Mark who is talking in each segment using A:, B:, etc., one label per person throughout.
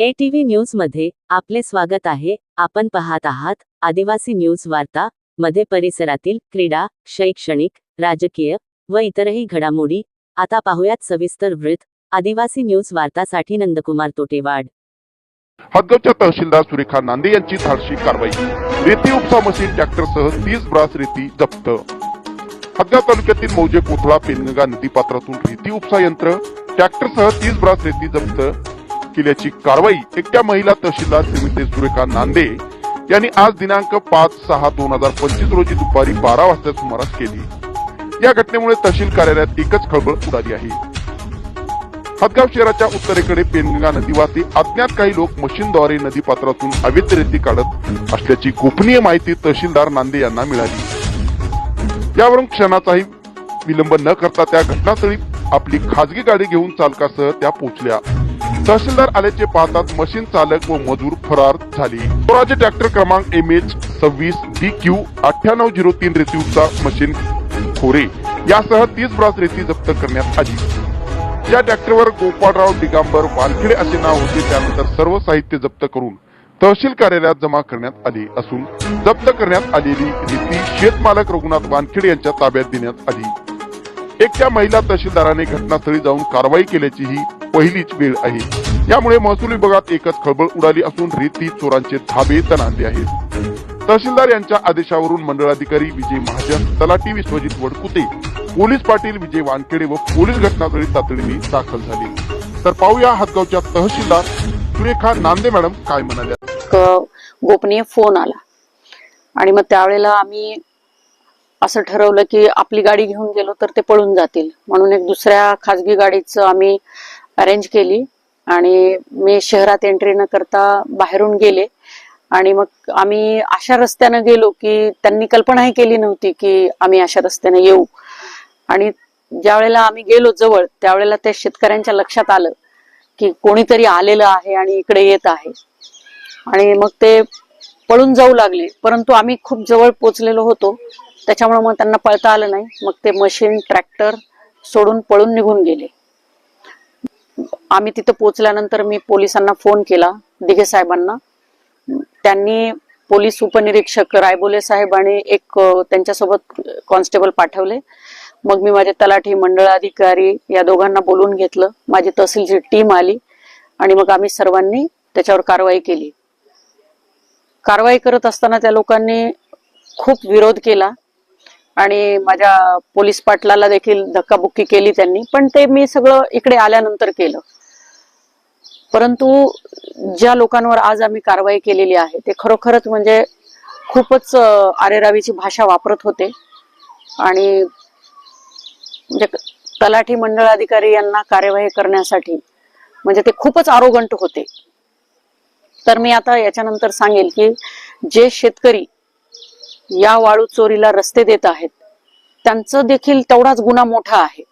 A: ATV न्यूजमध्ये आपले स्वागत आहे. आपण पाहत आहात आदिवासी न्यूज वार्ता मध्ये परिसरातील क्रीडा शैक्षणिक राजकीय व इतरही घडामोडी. आता पाहुयात सविस्तर वृत्त. आदिवासी न्यूज वार्तासाठी नंदकुमार तोटेवाड.
B: हदगावच्या तहसीलदार सुरेखा नांदे यांची धाडशी कारवाई. रेती उपसा मशीन ट्रॅक्टरसह तीस ब्रास रेती जप्त. हदगाव तालुक्यातील मौजे कोथळा पेनगंगा नदीपात्रातून रेती उपसा यंत्र ट्रॅक्टरसह तीस ब्रास रेती जप्त. केल्याची कारवाई एकट्या महिला तहसीलदार श्रीमती सुरेखा नांदे यांनी आज दिनांक पाच सहा दोन हजार पंचवीस रोजी दुपारी बारा वाजता सुमारास केली. या घटनेमुळे तहसील कार्यालयात एकच खळबळ उडाली आहे. हदगाव शहराच्या उत्तरेकडे पेनगंगा नदीवासी अज्ञात काही लोक मशीनद्वारे नदीपात्रातून अवैध रेती काढत असल्याची गोपनीय माहिती तहसीलदार नांदे यांना मिळाली. यावरून क्षणाचाही विलंब न करता त्या घटनास्थळी आपली खाजगी गाडी घेऊन चालकासह त्या पोहोचल्या. तहसीलदार आल्याचे पाहताच मशीन चालक व मजूर फरार झाले. स्वराज्य ट्रॅक्टर क्रमांक एम एच सव्वीस डी क्यू अठ्ठ्याण्णव झिरो तीन रेती मशीन खोरे. यासह तीस ब्रास रेती जप्त करण्यात आली. या ट्रॅक्टरवर गोपाळराव दिगांबर वानखेडे असे नाव होते. त्यानंतर सर्व साहित्य जप्त करून तहसील कार्यालयात जमा करण्यात आले असून जप्त करण्यात आलेली रेती शेतमालक रघुनाथ वानखेडे यांच्या ताब्यात देण्यात आली. एकट्या महिला तहसीलदाराने घटनास्थळी जाऊन कारवाई केल्याची ही पहिलीच वेळ आहे. यामुळे महसूल विभागात एकच खळबळ उडाली असून रेती चोरांचे धाबे तणांले आहेत. तहसीलदार यांच्या आदेशावरून मंडळाधिकारी विजय महाजन तलाटी विश्वजित वडकुते पोलीस पाटील विजय वानखेडे व पोलीस घटनास्थळी तातडीने दाखल झाले. तर पाहूया हातगावच्या तहसीलदार सुरेखा नांदे मॅडम काय म्हणाल्या.
C: गोपनीय फोन आला. आणि मग त्यावेळेला आम्ही असं ठरवलं की आपली गाडी घेऊन गेलो तर ते पळून जातील. म्हणून एक दुसऱ्या खाजगी गाडीचं आम्ही अरेंज केली. आणि मी शहरात एंट्री न करता बाहेरून गेले. आणि मग आम्ही अशा रस्त्यानं गेलो की त्यांनी कल्पनाही केली नव्हती की आम्ही अशा रस्त्याने येऊ. आणि ज्या वेळेला आम्ही गेलो जवळ त्यावेळेला त्या शेतकऱ्यांच्या लक्षात आलं की कोणीतरी आलेलं आहे आणि इकडे येत आहे. आणि मग ते पळून जाऊ लागले. परंतु आम्ही खूप जवळ पोचलेलो होतो. त्याच्यामुळे मग त्यांना पळता आलं नाही. मग ते मशीन ट्रॅक्टर सोडून पळून निघून गेले. आम्ही तिथं पोचल्यानंतर मी पोलिसांना फोन केला दिघे साहेबांना. त्यांनी पोलीस उपनिरीक्षक रायबोले साहेब आणि एक त्यांच्यासोबत कॉन्स्टेबल पाठवले. मग मी माझे तलाठी मंडळाधिकारी या दोघांना बोलून घेतलं. माझी तहसीलची टीम आली आणि मग आम्ही सर्वांनी त्याच्यावर कारवाई केली. कारवाई करत असताना त्या लोकांनी खूप विरोध केला. आणि माझ्या पोलीस पाटलाला देखील धक्काबुक्की केली त्यांनी. पण ते मी सगळं इकडे आल्यानंतर केलं. परंतु ज्या लोकांवर आज आम्ही कारवाई केलेली आहे ते खरोखरच म्हणजे खूपच आरेरावीची भाषा वापरत होते. आणि म्हणजे तलाठी मंडळ अधिकारी यांना कार्यवाही करण्यासाठी म्हणजे ते खूपच आरोगंट होते. तर मी आता याच्यानंतर सांगेल की जे शेतकरी या वाळू चोरीला रस्ते देत आहेत. त्यांचं देखील तेवढाच गुन्हा मोठा आहे.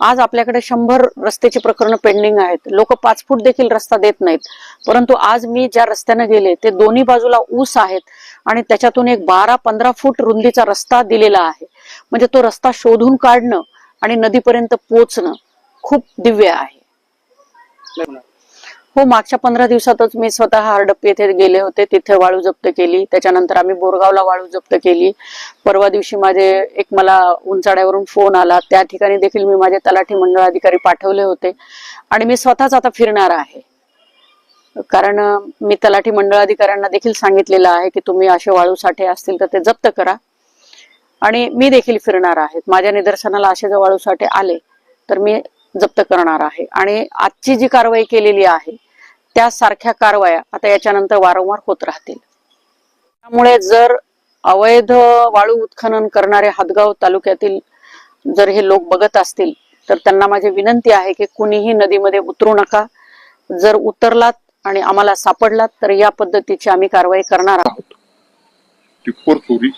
C: आज आपल्याकडे शंभर रस्त्याची प्रकरणं पेंडिंग आहेत. लोक पाच फूट देखील रस्ता देत नाहीत. परंतु आज मी ज्या रस्त्याने गेले ते दोन्ही बाजूला ऊस आहेत आणि त्याच्यातून एक बारा पंधरा फूट रुंदीचा रस्ता दिलेला आहे. म्हणजे तो रस्ता शोधून काढणं आणि नदीपर्यंत पोचणं खूप दिव्य आहे. हो मागच्या पंधरा दिवसातच मी स्वतः हरडप्पी येथे गेले होते तिथे वाळू जप्त केली. त्याच्यानंतर आम्ही बोरगावला वाळू जप्त केली. परवा दिवशी माझे एक मला उंचाड्यावरून फोन आला. त्या ठिकाणी देखील मी माझे तलाठी मंडळ अधिकारी पाठवले होते. आणि मी स्वतःच आता फिरणार आहे. कारण मी तलाठी मंडळ अधिकाऱ्यांना देखील सांगितलेलं आहे की तुम्ही असे वाळू साठे असतील तर ते जप्त करा. आणि मी देखील फिरणार आहे. माझ्या निदर्शनाला असे जर वाळू साठे आले तर मी जप्त करणार आहे. आणि आजची जी कारवाई केलेली आहे त्या सारख्या कारवाया आता याच्यानंतर वारंवार होत राहतील. त्यामुळे जर अवैध वाळू उत्खनन करणारे हदगाव तालुक्यातील जर हे लोक बघत असतील तर त्यांना माझी विनंती आहे की कुणीही नदीमध्ये उतरू नका. जर उतरलात आणि आम्हाला सापडलात तर या पद्धतीची आम्ही कारवाई करणार आहोत.
D: टिप्पर चोरी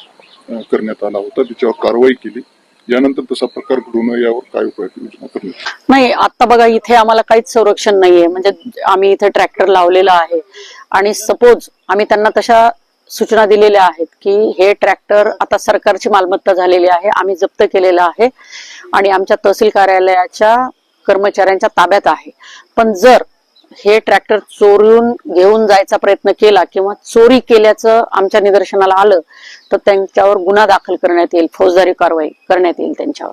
D: करण्यात आला होता त्याच्यावर कारवाई केली. यानंतर तसा प्रकार घडू नये यावर काय उपाययोजना
C: नाही आता बघा इथे आम्हाला काहीच संरक्षण नाहीये. म्हणजे आम्ही इथे ट्रॅक्टर लावलेला आहे. आणि सपोज आम्ही त्यांना तशा सूचना दिलेल्या आहेत की हे ट्रॅक्टर आता सरकारची मालमत्ता झालेली आहे आम्ही जप्त केलेलं आहे आणि आमच्या तहसील कार्यालयाच्या कर्मचाऱ्यांच्या ताब्यात आहे. पण जर हे ट्रॅक्टर चोरून घेऊन जायचा प्रयत्न केला किंवा चोरी केल्याचं आमच्या निदर्शनाला आलं तर त्यांच्यावर गुन्हा दाखल करण्यात येईल फौजदारी कारवाई करण्यात येईल त्यांच्यावर.